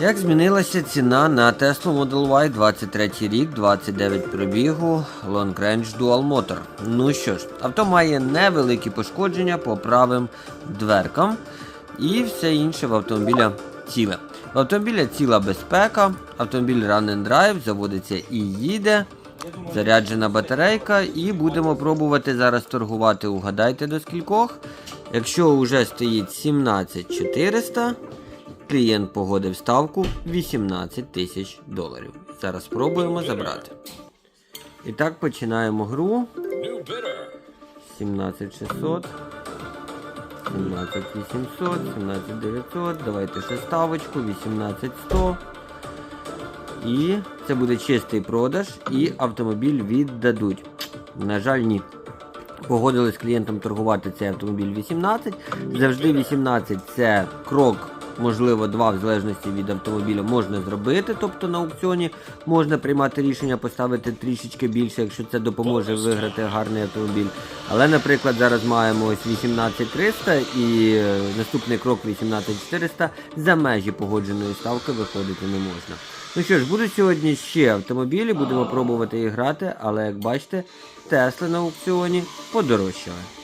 Як змінилася ціна на Tesla Model Y 23 рік, 29 пробігу, Long Range Dual Motor. Ну що ж, авто має невеликі пошкодження по правим дверкам і все інше в автомобіля ціле. В автомобіля ціла безпека, автомобіль Run and Drive заводиться і їде. Заряджена батарейка, і будемо пробувати зараз торгувати. Угадайте до скількох. Якщо вже стоїть 17400, клієнт погодив ставку 18 тисяч доларів. Зараз спробуємо забрати. І так починаємо гру. 17600. 17800, 17900, давайте ще ставочку, 18100. І це буде чистий продаж, і автомобіль віддадуть. На жаль, ні. Погодили з клієнтом торгувати цей автомобіль 18. Завжди 18 це крок, можливо, два, в залежності від автомобіля, можна зробити. Тобто на аукціоні можна приймати рішення поставити трішечки більше, якщо це допоможе виграти гарний автомобіль. Але, наприклад, зараз маємо ось 18300 і е, наступний крок 18400 за межі погодженої ставки виходити не можна. Ну що ж, будуть сьогодні ще автомобілі, будемо пробувати їх грати, але як бачите, Тесли на аукціоні подорожчали.